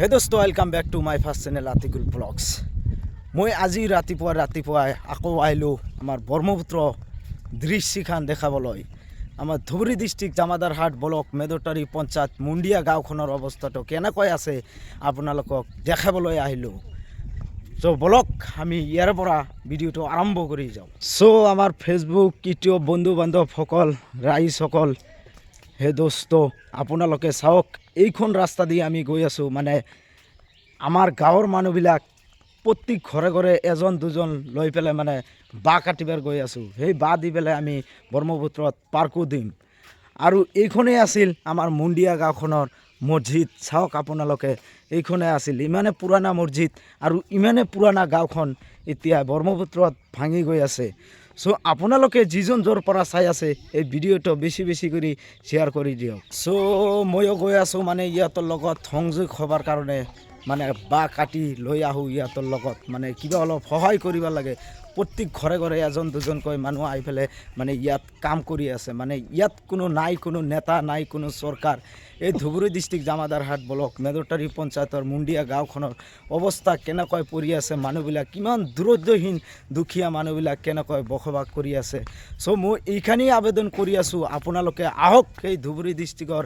হে দোস্ত welcome back to my first channel Atikul blogs মই আজি ৰাতিপুৱা, ৰাতিপুৱাই আকৌ আহিলোঁ আমাৰ ব্ৰহ্মপুত্ৰ দৃশ্যখান দেখাবলৈ। আমাৰ ধুবুৰী ডিষ্ট্ৰিক্ট জামাদাৰহাট ব্লক, মেদতাৰী পঞ্চায়ত মুণ্ডিয়া গাঁওখনৰ অৱস্থাটো কেনেকৈ আছে আপোনালোকক দেখাবলৈ আহিলোঁ। চ' বলক, আমি ইয়াৰ পৰা ভিডিঅ'টো আৰম্ভ কৰি যাওঁ। চ' আমাৰ ফেচবুক ইউটিউব বন্ধু বান্ধৱসকল ৰাইজসকল হে দোস্ত, আপোনালোকে চাওক, এইখন ৰাস্তা দি আমি গৈ আছোঁ। মানে আমাৰ গাঁৱৰ মানুহবিলাক প্ৰত্যেক ঘৰে ঘৰে এজন দুজন লৈ পেলাই মানে বাঁহ কাটিবাৰ গৈ আছোঁ। সেই বাঁহ দি পেলাই আমি ব্ৰহ্মপুত্ৰত পাৰ্কো দিম। আৰু এইখনেই আছিল আমাৰ মুণ্ডিয়া গাঁওখনৰ মছজিদ। চাওক আপোনালোকে, এইখনে আছিল। ইমানে পুৰণা মছজিদ আৰু ইমানে পুৰণা গাঁওখন এতিয়া ব্ৰহ্মপুত্ৰত ভাঙি গৈ আছে। চ' আপোনালোকে যিজন য'ৰ পৰা চাই আছে, এই ভিডিঅ'টো বেছি বেছি কৰি শ্বেয়াৰ কৰি দিয়ক। চ' ময়ো গৈ আছোঁ মানে ইহঁতৰ লগত সংযোগ হ'বৰ কাৰণে মানে বাঁহ কাটি লৈ আহোঁ ইহঁতৰ লগত। মানে কিবা অলপ সহায় কৰিব লাগে। প্ৰত্যেক ঘৰে ঘৰে এজন দুজনকৈ মানুহ আহি পেলাই মানে ইয়াত কাম কৰি আছে। মানে ইয়াত কোনো নাই, কোনো নেতা নাই, কোনো চৰকাৰ। এই ধুবুৰী ডিষ্ট্ৰিক্ট জামাদাৰহাট ব্লক মেদতাৰী পঞ্চায়তৰ মুণ্ডিয়া গাঁওখনৰ অৱস্থা কেনেকৈ পৰি আছে, মানুহবিলাক কিমান দূৰদৰ্শীন দুখীয়া মানুহবিলাক কেনেকৈ বসবাস কৰি আছে। চ' মই এইখিনিয়ে আবেদন কৰি আছোঁ, আপোনালোকে আহক সেই ধুবুৰী ডিষ্ট্ৰিক্টৰ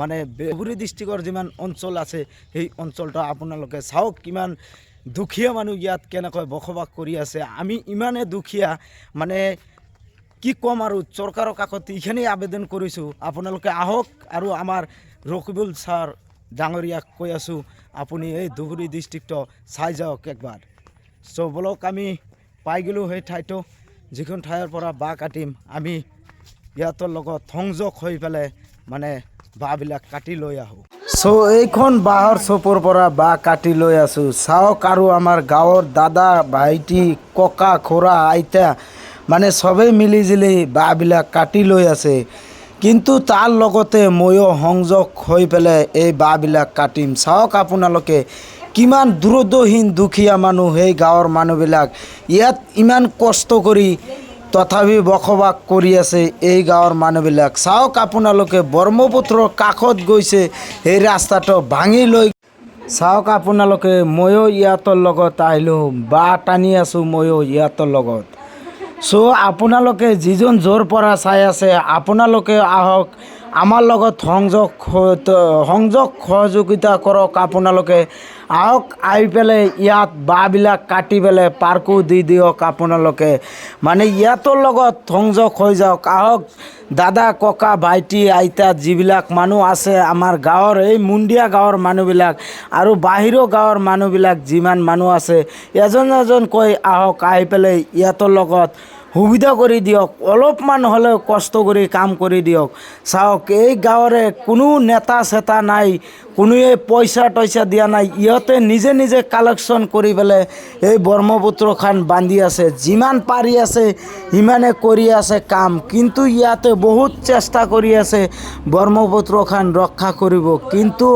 মানে ধুবুৰী ডিষ্ট্ৰিক্টৰ যিমান অঞ্চল আছে, সেই অঞ্চলটো আপোনালোকে চাওক কিমান দুখীয়া মানুহ ইয়াত কেনেকৈ বসবাস কৰি আছে? আমি ইমানে দুখীয়া মানে কি ক'ম আৰু চৰকাৰৰ কাষত এইখিনিয়ে আবেদন কৰিছোঁ। আপোনালোকে আহক আৰু আমাৰ ৰকিবুল ছাৰ ডাঙৰীয়াক কৈ আছোঁ, আপুনি এই ধুবুৰী ডিষ্ট্ৰিক্টটো চাই যাওক একবাৰ। চ' বলক আমি পাই গ'লোঁ সেই ঠাইটো, যিখন ঠাইৰ পৰা বাঁহ কাটিম। আমি ইহঁতৰ লগত সংযোগ হৈ পেলাই মানে বাঁহবিলাক কাটি লৈ আহোঁ। চ' এইখন বাঁহৰ চপৰ পৰা বাঁহ কাটি লৈ আছোঁ। চাওক আৰু আমাৰ গাঁৱৰ দাদা, ভাইটি, ককা, খুৰা, আইতা মানে চবেই মিলি জুলি বাঁহবিলাক কাটি লৈ আছে। কিন্তু তাৰ লগতে ময়ো সংযোগ হৈ পেলাই এই বাঁহবিলাক কাটিম। চাওক আপোনালোকে, কিমান দূৰদৰ্শীন দুখীয়া মানুহ সেই গাঁৱৰ মানুহবিলাক। ইয়াত ইমান কষ্ট কৰি তথাপি বসবাস কৰি আছে এই গাঁৱৰ মানুহবিলাক। চাওক আপোনালোকে ব্ৰহ্মপুত্ৰৰ কাষত গৈছে, সেই ৰাস্তাটো ভাঙি লৈ চাওক আপোনালোকে, ময়ো ইয়াতৰ লগত আহিলোঁ বাঁহ টানি আছোঁ ময়ো ইয়াতৰ লগত। চ' আপোনালোকে যিজন য'ৰ পৰা চাই আছে, আপোনালোকে আহক আমাৰ লগত সংযোগ সংযোগ সহযোগিতা কৰক আপোনালোকে। আহক, আহি পেলাই ইয়াত বাঁহবিলাক কাটি পেলাই পাৰ্কো দি দিয়ক আপোনালোকে। মানে ইয়াতৰ লগত সংযোগ হৈ যাওক। আহক, দাদা, ককা, ভাইটি, আইতা, যিবিলাক মানুহ আছে আমাৰ গাঁৱৰ, এই মুণ্ডিয়া গাঁৱৰ মানুহবিলাক আৰু বাহিৰৰ গাঁৱৰ মানুহবিলাক যিমান মানুহ আছে, এজন এজনকৈ আহক, আহি পেলাই ইয়াতৰ লগত সুবিধা কৰি দিয়ক, অলপমান হ'লেও কষ্ট কৰি কাম কৰি দিয়ক। চাওক, এই গাঁৱৰে কোনো নেতা চেতা নাই, কোনোৱে পইচা টইচা দিয়া নাই। ইহঁতে নিজে নিজে কালেকশ্যন কৰি পেলাই এই ব্ৰহ্মপুত্ৰখন বান্ধি আছে। যিমান পাৰি আছে, সিমানে কৰি আছে কাম। কিন্তু ইয়াতে বহুত চেষ্টা কৰি আছে ব্ৰহ্মপুত্ৰখন ৰক্ষা কৰিব। কিন্তু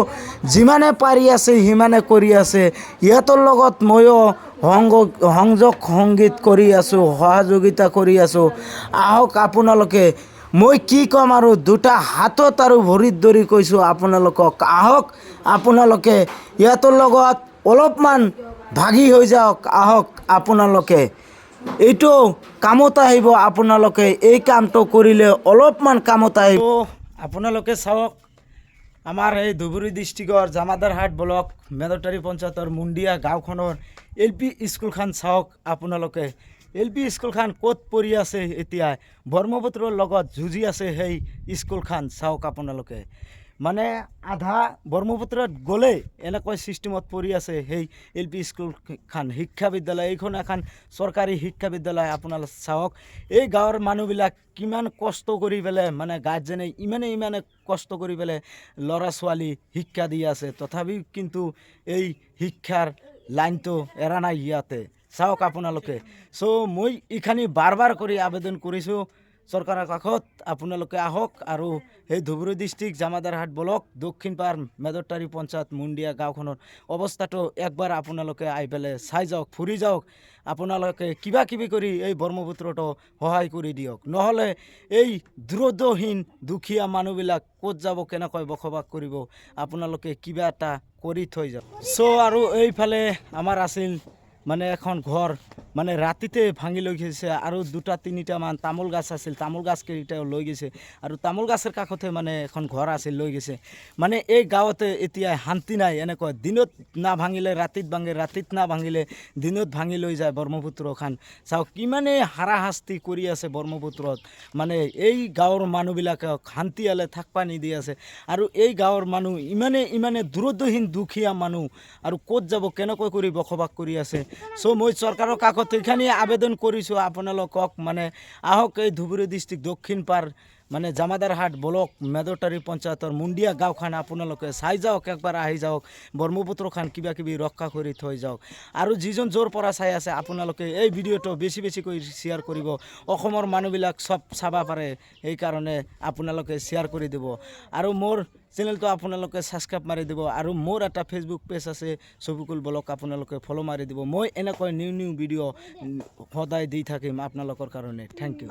যিমানে পাৰি আছে, সিমানে কৰি আছে। ইহঁতৰ লগত ময়ো সংগ সংযোগ সংগীত কৰি আছোঁ, সহযোগিতা কৰি আছোঁ। আহক আপোনালোকে, মই কি ক'ম আৰু দুটা হাতত আৰু ভৰিত ধৰি কৈছোঁ আপোনালোকক। আহক, আপোনালোকে ইহঁতৰ লগত অলপমান ভাগি হৈ যাওক। আহক, আপোনালোকে। এইটো কামত আহিব, আপোনালোকে এই কামটো কৰিলে অলপমান কামত আহিব। আপোনালোকে চাওক। আমাৰ এই ধুবুৰী ডিষ্ট্ৰিক্টৰ জামাদারহাট ব্লক মেদতাৰী পঞ্চায়তৰ মুণ্ডিয়া গাঁওখনৰ এল পি স্কুলখন চাওক আপোনালোকে। এল পি স্কুলখন ক'ত পৰি আছে এতিয়া? ব্ৰহ্মপুত্ৰৰ লগত যুঁজি আছে সেই স্কুলখন চাওক আপোনালোকে। মানে আধা ব্ৰহ্মপুত্ৰত গ'লেই এনেকৈ ছিষ্টেমত পৰি আছে সেই এল পি স্কুলখন শিক্ষা বিদ্যালয়, এইখন এখন চৰকাৰী শিক্ষা বিদ্যালয় আপোনালোকে চাওক। এই গাঁৱৰ মানুহবিলাক কিমান কষ্ট কৰি পেলাই মানে গাৰ্জেনে ইমানে ইমানে কষ্ট কৰি পেলাই ল'ৰা ছোৱালী শিক্ষা দি আছে। তথাপিও কিন্তু এই শিক্ষাৰ লাইনটো এৰা নাই ইয়াতে। চাওক আপোনালোকে। চ' মই এইখানি বাৰ বাৰ কৰি আবেদন কৰিছোঁ। চৰকাৰৰ কাষত আপোনালোকে আহক আৰু সেই ধুবুৰী ডিষ্ট্ৰিক্ট জামাদাৰহাট ব্লক দক্ষিণ পাৰ মেদৰতাৰী পঞ্চায়ত মুণ্ডিয়া গাঁওখনৰ অৱস্থাটো একবাৰ আপোনালোকে আহি পেলাই চাই যাওক, ফুৰি যাওক। আপোনালোকে কিবা কিবি কৰি এই ব্ৰহ্মপুত্ৰটো সহায় কৰি দিয়ক। নহ'লে এই দূৰদহীন দুখীয়া মানুহবিলাক ক'ত যাব, কেনেকৈ বসবাস কৰিব, আপোনালোকে কিবা এটা কৰি থৈ যাওক। চ' আৰু এইফালে আমাৰ আছিল মানে এখন ঘৰ মানে ৰাতিতে ভাঙি লৈ গৈছে আৰু দুটা তিনিটামান তামোল গাছ আছিল, তামোল গাছকেইটাও লৈ গৈছে আৰু তামোল গাছৰ কাষতে মানে এখন ঘৰ আছিল, লৈ গৈছে। মানে এই গাঁৱতে এতিয়া শান্তি নাই, এনেকুৱা দিনত না ভাঙিলে, ৰাতিত ভাঙে, ৰাতিত না ভাঙিলে, দিনত ভাঙি লৈ যায় ব্ৰহ্মপুত্ৰখন চাওক কিমানেই হাৰাশাস্তি কৰি আছে ব্ৰহ্মপুত্ৰত। মানে এই গাঁৱৰ মানুহবিলাকক শান্তিয়ালে থাকবা নিদি আছে। আৰু এই গাঁৱৰ মানুহ ইমানে ইমানে দূৰদহীন দুখীয়া মানুহ। আৰু ক'ত যাব, কেনেকৈ কৰি বসবাস কৰি আছে? চ' মই চৰকাৰৰ কাষত এইখিনি আবেদন কৰিছোঁ আপোনালোকক মানে আহক এই ধুবুৰী ডিষ্ট্ৰিক্ট দক্ষিণ পাৰ মানে জামাদাৰহাট ব্লক মেদৰতাৰী পঞ্চায়তৰ মুণ্ডিয়া গাঁওখন, আপোনালোকে চাই যাওক একবাৰ আহি যাওক ব্ৰহ্মপুত্ৰখন কিবা কিবি ৰক্ষা কৰি থৈ যাওক। আৰু যিজন য'ৰ পৰা চাই আছে, আপোনালোকে এই ভিডিঅ'টো বেছি বেছিকৈ শ্বেয়াৰ কৰিব। অসমৰ মানুহবিলাক চব চাব পাৰে সেইকাৰণে আপোনালোকে শ্বেয়াৰ কৰি দিব। আৰু মোৰ চেনেলটো আপোনালোকে ছাবস্ক্ৰাইব মাৰি দিব। আৰু মোৰ এটা ফেচবুক পেজ আছে, চবুকুল ব্লক, আপোনালোকে ফ'ল' মাৰি দিব। মই এনেকৈ নিউ নিউ ভিডিঅ' সদায় দি থাকিম আপোনালোকৰ কাৰণে। Thank you